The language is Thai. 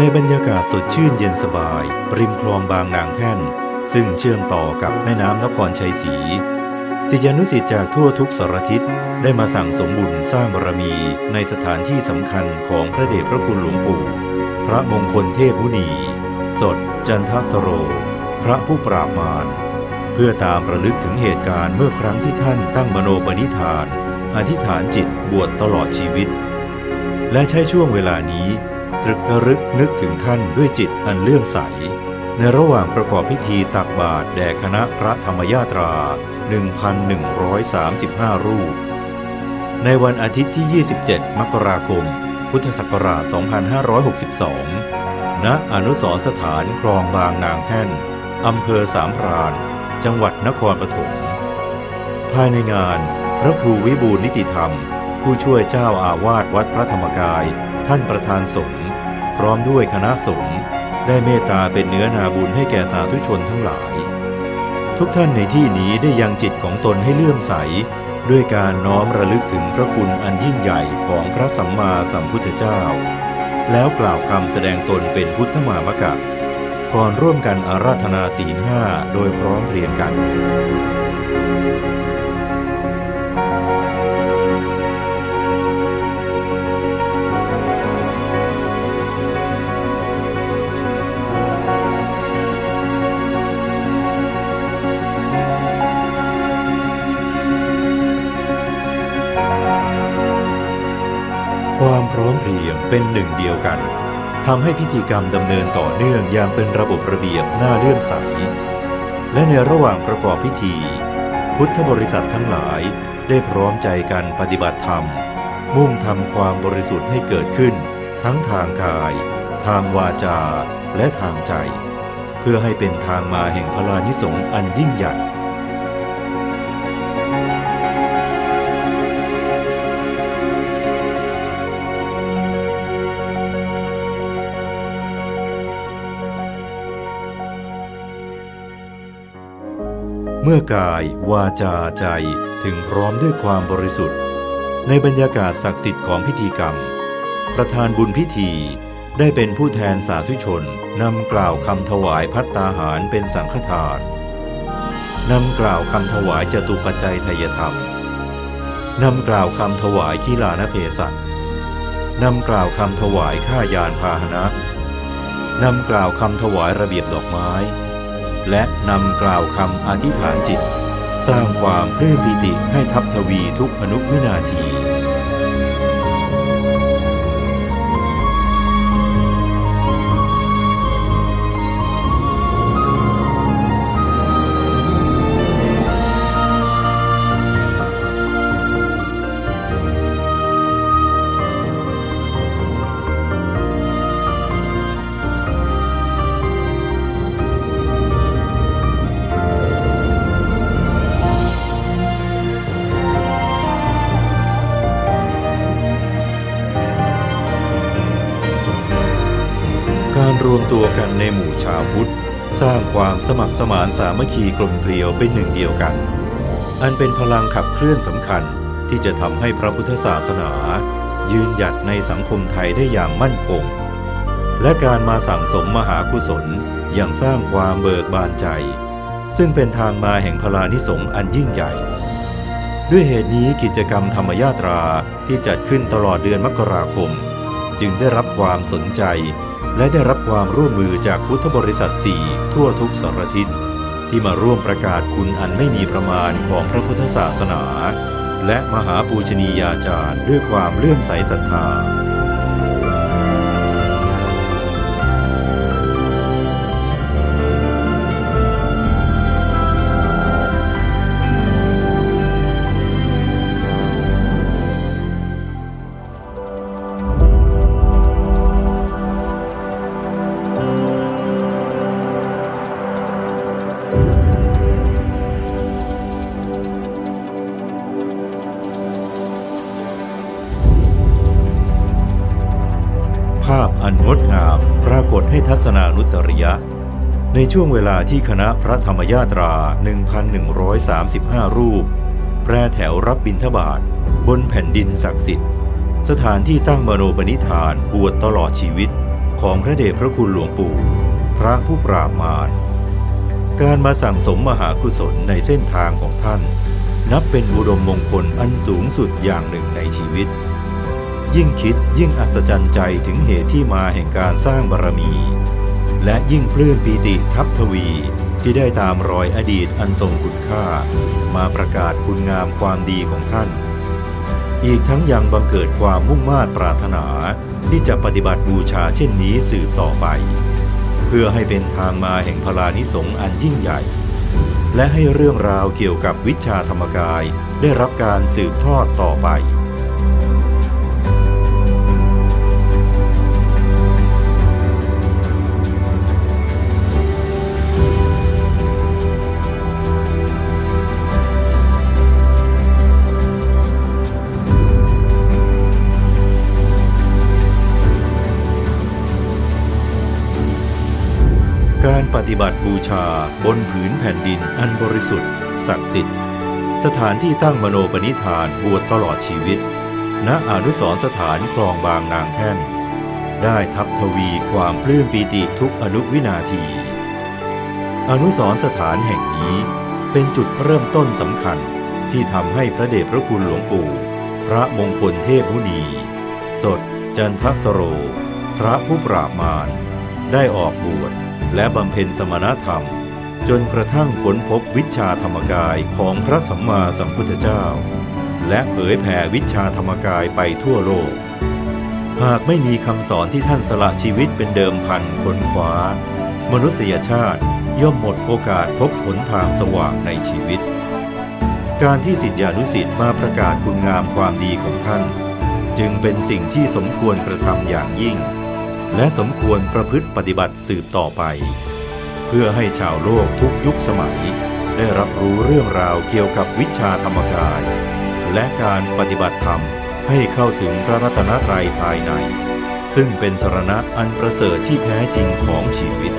ในบรรยากาศสดชื่นเย็นสบาย ริมคลองบางนางแท่น ซึ่งเชื่อมต่อกับแม่น้ำนครชัยศรีศิษยานุศิษย์จากทั่วทุกสารทิศได้มาสั่งสมบุญสร้างบารมีในสถานที่สำคัญของพระเดชพระคุณหลวงปู่ พระมงคลเทพมุนี สด จันทสโร พระผู้ปราบมารเพื่อตามระลึกถึงเหตุการณ์เมื่อครั้งที่ท่านตั้งมโนปณิธาน อธิษฐานจิตบวชตลอดชีวิต และใช้ช่วงเวลานี้ ตรึกระลึกนึกถึงท่านด้วยจิตอันเลื่อมใส ในระหว่างประกอบพิธีตักบาตรแด่คณะพระธรรมยาตรา 1,135 รูป ในวันอาทิตย์ที่ 27 มกราคม พุทธศักราช 2562 ณ อนุสรสถานคลองบางนางแท่น อำเภอสามพราน จังหวัดนครปฐม ภายในงาน พระครูวิบูลนิติธรรม ผู้ช่วยเจ้าอาวาสวัดพระธรรมกายท่านประธานสงฆ พร้อมด้วยคณะสงฆ์ได้เมตตาเป็นเนื้อนาบุญให้แก่สาธุชนทั้งหลาย ทุกท่านในที่นี้ได้ยังจิตของตนให้เลื่อมใส ด้วยการน้อมระลึกถึงพระคุณอันยิ่งใหญ่ของพระสัมมาสัมพุทธเจ้า แล้วกล่าวคำแสดงตนเป็นพุทธมามกะก่อนร่วมกันอาราธนาศีลห้าโดยพร้อมเพรียงกัน ความพร้อมเพรียงเป็นหนึ่งเดียวกันทำให้พิธีกรรมดำเนินต่อเนื่องอย่างเป็นระบบระเบียบน่าเลื่อมใส และในระหว่างประกอบพิธี พุทธบริษัททั้งหลายได้พร้อมใจกันปฏิบัติธรรม มุ่งทำความบริสุทธิ์ให้เกิดขึ้น ทั้งทางกาย ทางวาจา และทางใจ เพื่อให้เป็นทางมาแห่งพลานิสงส์อันยิ่งใหญ่ เมื่อกายวาจาใจถึงพร้อมด้วยความบริสุทธิ์ ในบรรยากาศศักดิ์สิทธิ์ของพิธีกรรม ประธานบุญพิธีได้เป็นผู้แทนสาธุชน นำกล่าวคำถวายพัตตาหารเป็นสังฆทาน นำกล่าวคำถวายจตุปัจจัยทยธรรม นำกล่าวคำถวายขีลานเพศัตนำกล่าวคำถวายข้ายานพาหนะ นำกล่าวคำถวายระเบียบดอกไม้ และนำกล่าวคำอธิษฐานจิต สร้างความปลื้มปิติให้ทับทวีทุกอนุวินาที รวมตัวกันในหมู่ชาวพุทธ สร้างความสมัครสมานสามัคคีกลมเกลียวเป็นหนึ่งเดียวกัน อันเป็นพลังขับเคลื่อนสำคัญที่จะทำให้พระพุทธศาสนา ยืนหยัดในสังคมไทยได้อย่างมั่นคง และการมาสั่งสมมหากุศลยังสร้างความเบิกบานใจ ซึ่งเป็นทางมาแห่งพลานิสงส์อันยิ่งใหญ่ ด้วยเหตุนี้กิจกรรมธรรมยาตราที่จัดขึ้นตลอดเดือนมกราคม จึงได้รับความสนใจ และได้รับความร่วมมือจากพุทธบริษัทสี่ทั่วทุกสารทิศที่มาร่วมประกาศคุณอันไม่มีประมาณของพระพุทธศาสนา และมหาปูชนียาจารย์ด้วยความเลื่อมใสศรัทธา ให้ทัศนานุตริยะ ในช่วงเวลาที่คณะพระธรรมยาตรา 1,135 รูป แปรแถวรับบิณฑบาตบนแผ่นดินศักดิ์สิทธิ์ สถานที่ตั้งมโนปณิธานบวชตลอดชีวิตขของพระเดชพระคุณหลวงปู่ พระผู้ปราบมารการมาสั่งสมมหากุศลในเส้นทางของท่าน นับเป็นอุดมมงคลอันสูงสุดอย่างหนึ่งในชีวิต ยิ่งคิดยิ่งอัศจรรย์ใจถึงเหตุที่มาแห่งการสร้างบารมี และยิ่งปลื้มปีติทัพทวีที่ได้ตามรอยอดีตอันทรงคุณค่า มาประกาศคุณงามความดีของท่าน อีกทั้งยังบังเกิดความมุ่งมา่ปรารถนาที่จะปฏิบัติบูชาเช่นนี้สืบต่อไป เพื่อให้เป็นทางมาแห่งพลานิสงส์อันยิ่งใหญ่ และให้เรื่องราวเกี่ยวกับวิชาธรรมกายได้รับการสืบทอดต่อไป ฏิบัติบูชาบนผืนแผ่นดินอันบริสุทธิ์ศักดิ์สิทธิ์ สถานที่ตั้งมโนปณิธานบวชตลอดชีวิต ณอนุสรสถานคลองบางนางแท่น ได้ทับทวีความปลื้มปีติทุกอนุวินาที อนุสรสถานแห่งนี้เป็นจุดเริ่มต้นสำคัญที่ทำให้พระเดชพระคุณหลวงปู่ พระมงคลเทพมุนี สด จันทสโร พระผู้ปราบมารได้ออกบวช และบำเพ็ญสมณธรรม จนกระทั่งค้นพบวิชาธรรมกายของพระสัมมาสัมพุทธเจ้า และเผยแผ่วิชาธรรมกายไปทั่วโลก หากไม่มีคำสอนที่ท่านสละชีวิตเป็นเดิมพันค้นคว้ามนุษยชาติย่อมหมดโอกาสพบหนทางสว่างในชีวิต การที่สิทธิานุสิทธิ์มาประกาศคุณงามความดีของท่าน จึงเป็นสิ่งที่สมควรกระทำอย่างยิ่ง และสมควรประพฤติปฏิบัติสืบต่อไป เพื่อให้ชาวโลกทุกยุคสมัย ได้รับรู้เรื่องราวเกี่ยวกับวิชาธรรมกาย และการปฏิบัติธรรมให้เข้าถึงพระรัตนตรัยภายใน ซึ่งเป็นสรณะอันประเสริฐที่แท้จริงของชีวิต